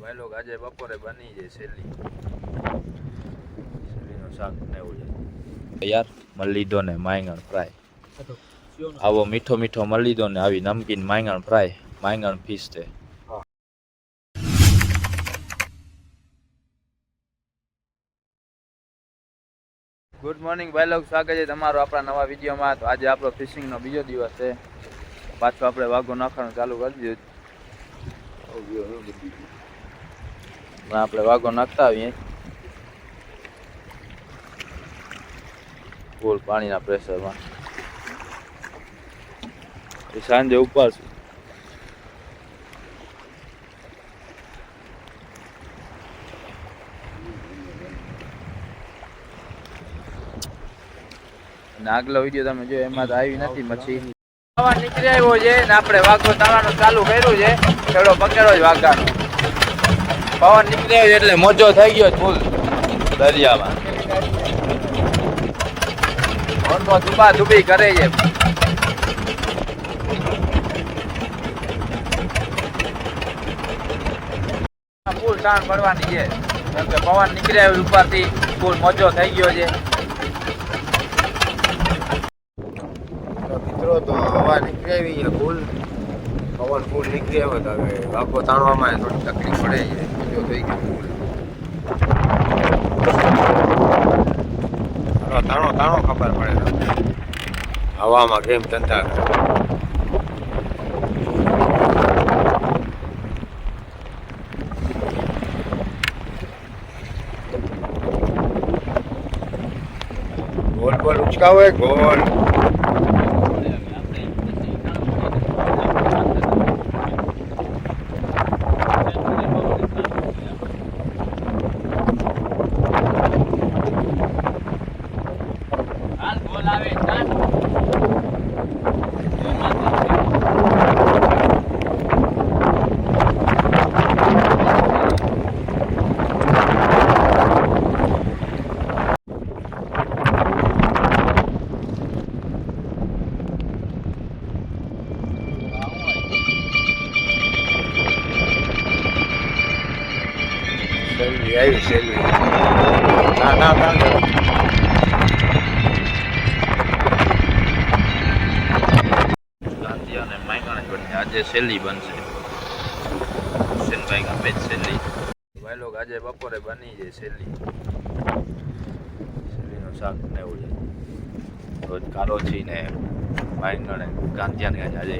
ભાઈ લોક આજે બપોરે બની જાય શેરડી શેરડીનું શાક ને એવું છે યાર મલ્લીદો ને માંગણ ફ્રાય. આવો મીઠો મીઠો મલ્લીદો ને આવી નમકીન માંગણ ફ્રાય. માંગણ ફીસ છે. ગુડ મોર્નિંગ ભાઈ લોકો, સ્વાગત છે તમારું આપણા નવા વિડીયોમાં. તો આજે આપણો ફિશિંગનો બીજો દિવસ છે. પાછો આપણે વાઘો નાખવાનું ચાલુ કરી દીધું. આપણે વાઘો નાખતા આવીએ. ફૂલ પાણીના પ્રેશરમાં સાંજે ઉપાડશું. અને આગલો તમે જોયો, એમાં તો આવી નથી મચ્છી. ખાવા નીકળી આવ્યો છે ને આપણે વાઘો તાળાનું ચાલુ કર્યું છે છેડો પકડ્યો જ વાઘાનો. પવન નીકળી આવ્યો એટલે મોજો થઈ ગયો ફૂલ દરિયામાં. મોટો ધુબા ધુબી કરે છે. ફૂલ ટાણ પડવાની છે. કેમ કે પવન નીકળી આવ્યો ઉપરથી, ફૂલ મોજો થઈ ગયો છે તો મિત્રો તો હવા નીકળી આવી છે ફૂલ પવન ફૂલ નીકળી આવ્યો તો હવે વાઘો તાણવામાં થોડી તકલીફ પડે છે જો થઈ ગયું ફૂલ તાણો તાણો તાણો ખબર પડે તમને હવામાં કેમ ધંધા કરે ગોલ ગોલ ઉચકાવે ગોલ સેલવી આવી સેલવી ના. આજે શેલી બનશે. હુસેનભાઈ ગમે જ શેલી ભાઈ લોકો આજે બપોરે બની જાય શેલી શેલીનું શાક ને એવું છે. રોજ કારોચી ને ભાઈ ને ગાંધીયાને આજે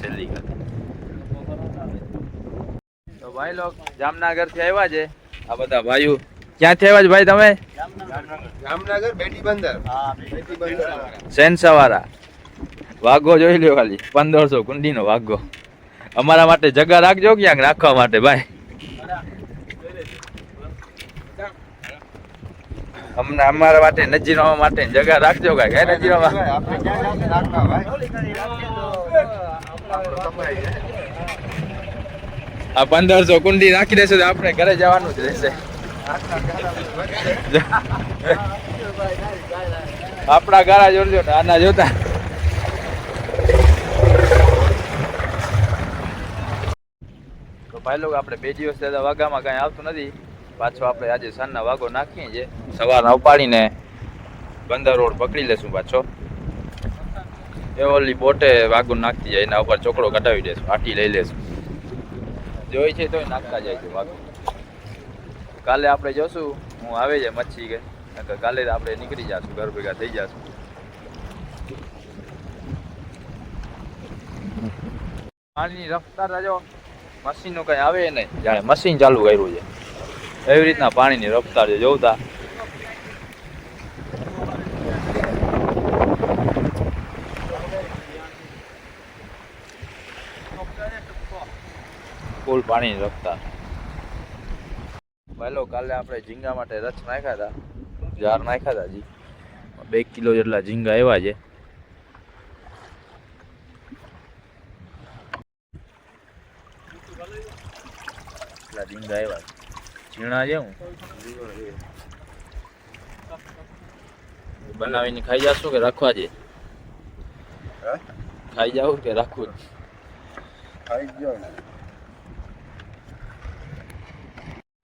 શેલી કરી તો ભાઈ લોક જામનગરથી આવ્યા છે. આ બધા ભાઈઓ. ક્યાંથી આવ્યા છે ભાઈ તમે? જામનગર. બેટી બંદર. બેટી બંદર સેન્સાવાળા વાઘો જોઈ લો ખાલી. પંદરસો કુંડીનો વાઘો. અમારા માટે જગા રાખજો ક્યાંક, રાખવા માટે, ભાઈ. અમને અમારા માટે નજીરાવા માટે જગા રાખજો નજીરાવા ક્યાં કમાઈ આ પંદરસો કુંડી રાખી દેશે તો આપણે ઘરે જવાનું જ રહેશે. આપણા ગાળા જોડજો ને, આના જોતા તો ભાઈ લોકો આપણે બે દિવસ દાદા વાગામાં કાંઈ આવતું નથી. પાછો આપણે આજે સાંજના વાઘો નાખીએ છીએ. સવારના ઉપાડીને બંદર રોડ પકડી લેશું પાછો. એ ઓલી બોટે વાઘું નાખતી જાય, એના ઉપર ચોકડો કઢાવી દેશું આટી લઈ લેશું. જોઈ છે તોય નાખતા જાય છે વાઘું. કાલે આપણે જોશું, હું આવે છે મચ્છી કે કાલે આપણે નીકળી જશું, ઘર ભેગા થઈ જશું. પાણીની રફતાર જો. મશીનનું કઈ આવે નહીં. જાણે મશીન ચાલુ કર્યું છે. એવી રીતના પાણીની રફતાર છે જોતા ફૂલ પાણીની રફતાર. પહેલો કાલે આપણે ઝીંગા માટે રચ નાખ્યા હતા. જાર નાખ્યા હતા જી. બે કિલો જેટલા ઝીંગા આવ્યા છે. એટલા ઝીંગા આવ્યા. ઝીણા છે હું. બનાવીને ખાઈ જશું કે રાખવા છે? ખાઈ જાવ કે રાખવું ખાઈ જાવ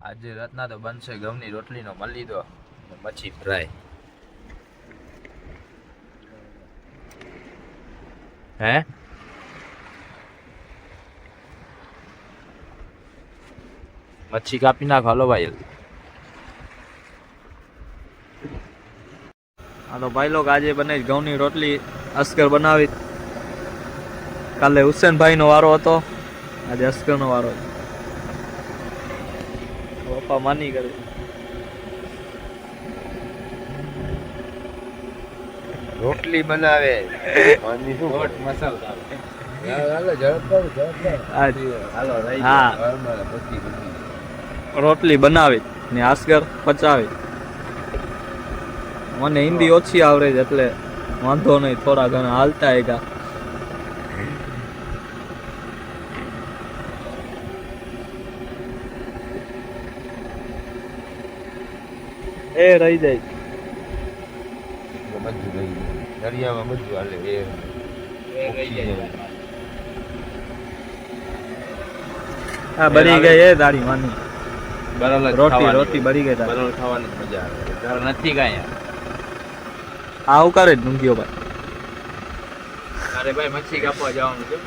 આજે રાતના તો બનશે ઘઉંની રોટલીનો મળી દો ને મચ્છી ફ્રાય. હે? મચ્છી કાપી નાખો હાલો ભાઈ હા તો ભાઈ લોક આજે બને ઘઉંની રોટલી અસ્કર બનાવી કાલે હુસેનભાઈ નો વારો હતો આજે અસ્કર નો વારો. પપ્પા માની કરે રોટલી બનાવે. મસાલા. હાલો હાલો રહી હા ઘરમાં પછી પછી રોટલી બનાવી ને આસગર પચાવી. મને હિન્દી ઓછી આવડે છે એટલે વાંધો નહીં થોડા ઘણા હાલતા એકા એ રહી જાય. બધું રહી ગયું દરિયામાં બધું હાલે એ હા બની ગઈ એ દાડી માની બરાબર જ રોટી ખાવાની. રોટી બરી ગઈ તારી. બરાબર ખાવાની જ મજા આવે. ઘર નથી કાંઈ આ ઉકારે જ ઊંઘ્યો ભાઈ. અરે ભાઈ મચ્છી કાપવા જવાનું છે?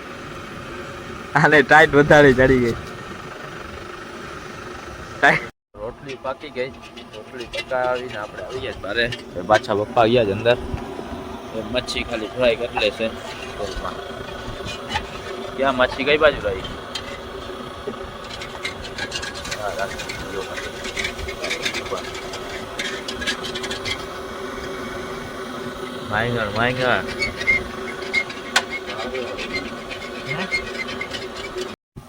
આને ટાઈટ વધારે ચડી ગઈ. ટાઈટ. રોટલી પાકી ગઈ. રોટલી પકાવીને આપણે આવી ગયા બારે. એ પાછા પપ્પા ગયા જ અંદર. એ મચ્છી ખાલી ફ્રાય કરી લેશે તેલમાં. ક્યાં મચ્છી? કઈ બાજુ રહી? માંગણ માંગણ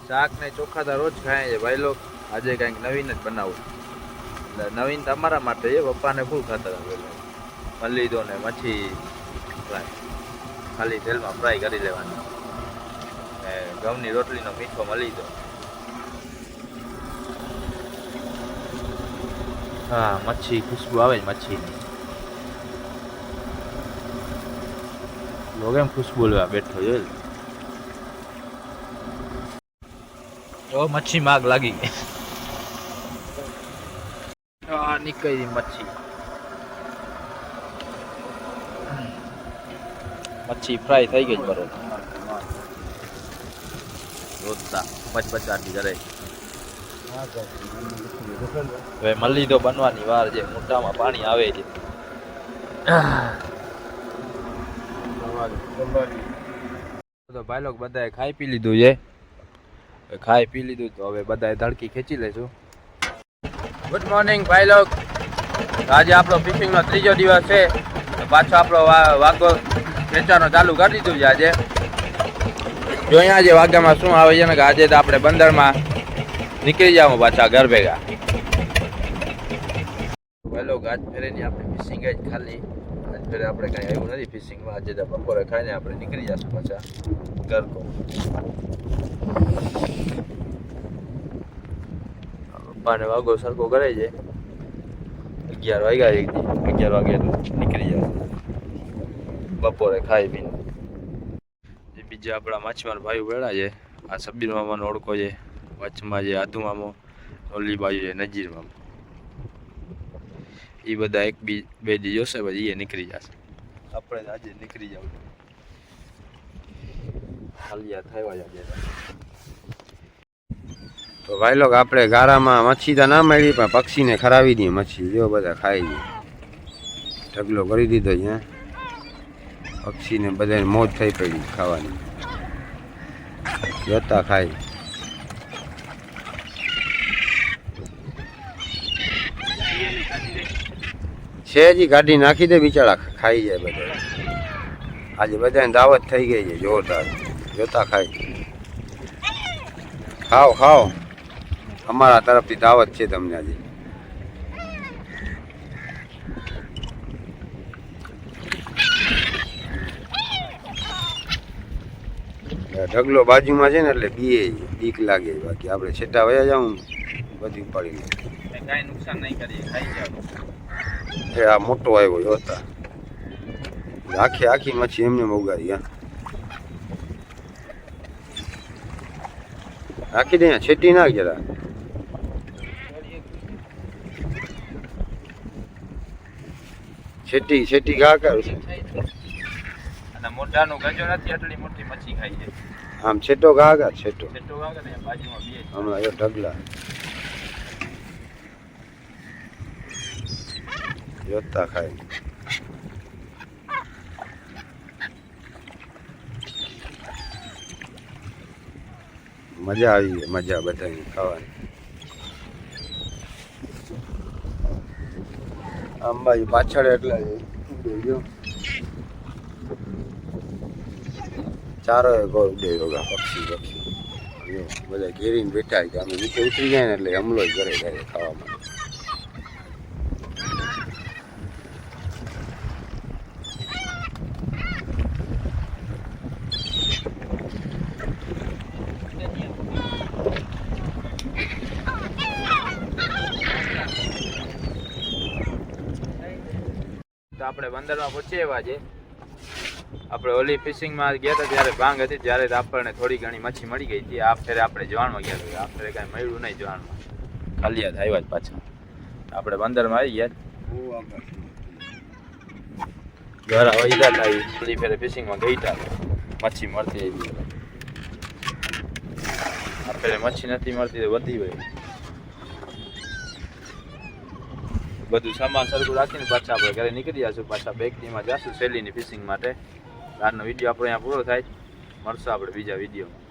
શાક ને ચોખા તો રોજ ખાય છે ભાઈ લોકો. આજે કંઈક નવીન જ બનાવું. એટલે નવીન તમારા માટે છે પપ્પાને ફૂલ ખાતર આપેલું મળી દો ને મચ્છી ફ્રાય ખાલી તેલમાં ફ્રાય કરી લેવાની. ને ઘઉંની રોટલીનો મીઠો મળી દો હા, મચ્છી, ખુશ્બુ આવે છે મચ્છીની. લો કેમ ખુશ્બુ લેવા બેઠો જોઈ તો મચ્છી માગ લાગી. આ નીકળી મચ્છી. મચ્છી ફ્રાય થઈ ગઈ બરોબર. રોજતા પચપચાટી કરે હવે મલ્લી તો બનવાની વાર છે મોટામાં પાણી આવે છે. તો ભાઈ લોકો બધાએ ખાઈ પી લીધું છે. ખાઈ પી લીધું તો હવે બધાએ ધડકી ખેંચી લેશું. ગુડ મોર્નિંગ ભાઈ લોક આજે આપણો ફિશિંગનો ત્રીજો દિવસ છે. પાછો આપણો વા- વાઘો ખેંચવાનો ચાલુ કરી દીધું છે આજે. જો અહીંયા આજે વાઘામાં શું આવે છે ને કે આજે તો આપણે બંદરમાં નીકળી જાવ પાછા ઘર ભેગા. પહેલો ગાજ ફેરેની આપણે ફિશિંગ જ ખાલી. ગાજ ફેરે આપણે કાંઈ આવ્યું નથી ફિશિંગમાં આજે તો બપોરે ખાઈને આપણે નીકળી જશું પાછા ઘર કો. પપ્પાને વાગો સરખો કરે છે. અગિયાર વાગ્યા એક અગિયાર વાગે તો નીકળી જાય બપોરે ખાઈ પીને. બીજા આપણા માછીમાર ભાઈઓ વેળા છે. આ સબીર મામાનો ઓળખો છે. વચમાં જે આદુ મામો ઓલી બાજુ છે નજીર મામો એ બધા એક બી બે દી જોશે પછી એ નીકળી જશે. આપણે આજે નીકળી જાવ. હાલિયા થયા જાય તો ભાઈ લોકો આપણે ગારામાં મચ્છી તો ના મળી પણ પક્ષીને ખરાવી દઈએ મચ્છી. જો બધા ખાઈ ગઈ ઢગલો કરી દીધો છે પક્ષીને બધાને મોજ થઈ પડી ખાવાની. જોતા ખાઈ છે હજી ગાડી નાખી દે, બિચારા ખાઈ જાય બધા. આજે બધાને દાવત થઈ ગઈ છે, જોરદાર. જોતા ખાઈ ખાઓ ખાઓ. અમારા તરફથી દાવત છે તમને આજે. ઢગલો બાજુમાં છે ને, એટલે બીએ બીક લાગે. બાકી આપણે છેટા વયા જાઉં, બધી ઉપાડી નુકસાન નહીં કરીએ, ખાઈ જાવ એ આ મોટો આવ્યો હતા. આખી આખી મચ્છી એમને ઉગાડી હા. આખી દે છેટી નાખ જરા. છેટી છેટી ઘા કર મોટાનું ગજો નથી આટલી મોટી મચ્છી ખાઈ છે. આમ છેટો ઘા ઘા છેટો. છેટો ઘા ઘા બાજુમાં બે. હમણાં ઢગલા. જોતા ખાય મજા આવી મજા બધાની ખાવાની. અંબાજી પાછળ એટલે ચારો ઉડે યોગા પક્ષી પક્ષી. બધા ઘેરીને બેઠા છે. અમે નીચે ઉતરી જાય ને એટલે હમલો જ કરે ખાવા માટે આપણે બંદરમાં પહોંચી એવા આપણે ઓલી ફિશિંગમાં ગયા હતા ત્યારે ભાંગ હતી, ત્યારે આપણને થોડી ઘણી મચ્છી મળી ગઈ હતી. આ ફેરે આપણે જવાનમાં ગયા હતા. આ ફેરે કાંઈ મળ્યું નહીં જવાનમાં ખાલી હાથ આવ્યા જ પાછા. આપણે બંદરમાં આવી ગયા. ઘર ઈદા આવી ઓલી ફેરે ફિશિંગમાં ગઈ હતા મચ્છી મળતી આવી. આ ફેરે મચ્છી નથી મળતી તો વધી ગઈ. બધું સામાન સરખું રાખીને પાછા આપણે ઘરે નીકળી જશું પાછા બેકરીમાં જશું શેલીની ફિશિંગ માટે. આજનો વીડિયો આપણો અહીંયા પૂરો થાય મળશું આપણે બીજા વિડીયોમાં